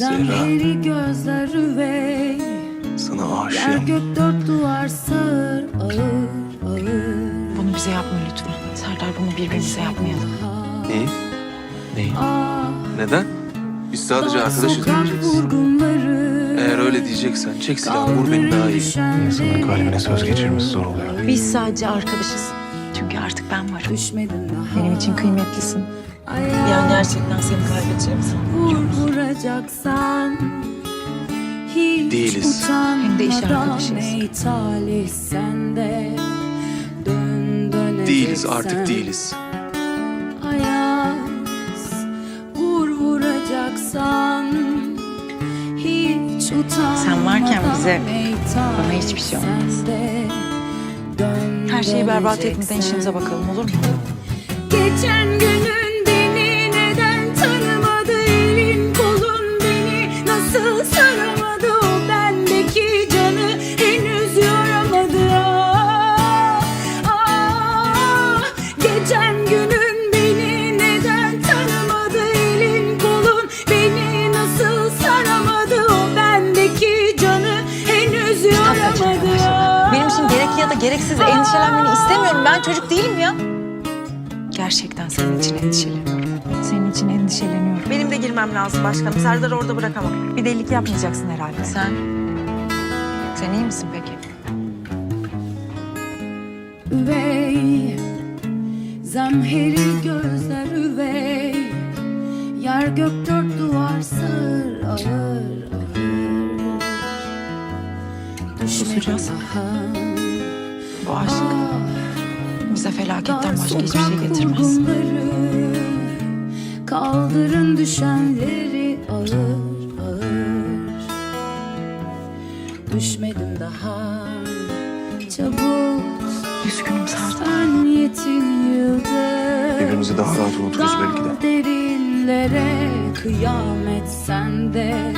Zemheri gözler üvey Sana Yer aşığım. gök dört duvar sığır Ağır ağır Bunu bize yapma lütfen. Serdar bunu birbirimize yapmayalım. Neyi? Neyi? Ah, Neden? Biz sadece dar arkadaşız sokak diyeceğiz. vurgunları Eğer öyle diyeceksen çek silahını vur beni daha iyi. İnsanın kalbine söz geçirmesi zor oluyor. Biz sadece arkadaşız. Çünkü artık ben varım. Düşmedim daha Benim için kıymetlisin. Bir an gerçekten seni kaybedeceğimi sandım. Vur vuracaksan Hiç Değiliz. Hem de iş arkadaşıyız. Değiliz artık değiliz. Ayaz Vur vuracaksan Hiç utanmadan Sen varken bize, bana hiçbir şey olmaz. Her şeyi berbat etmeden işimize bakalım olur mu? Geçen günün saramadı o bendeki canı henüz yoramadı ah, ah. Geçen günün beni neden tanımadı elin kolun beni nasıl saramadı o bendeki canı henüz yoramadı ah. Benim için gerekli ya da gereksiz endişelenmeni istemiyorum. Ben çocuk değilim ya. Gerçekten senin için endişeleniyorum. Senin için endişeleniyorum. Benim de girmem lazım başkanım. Serdar'ı orada bırakamam. Bir delilik yapmayacaksın herhalde. Sen... Sen iyi misin peki? üvey Zemheri gözler üvey Yer gök dört duvar sır ağır ağır Susacağız. daha Bu aşk Ah, bize felaketten başka hiçbir şey getirmez. Kaldırın düşenleri ağır ağır Düşmedim daha Çabuk Üzgünüm Serdar. sen yetim yıldız Birbirimizi daha rahat unuturuz belki de. Derinlere kıyamet sende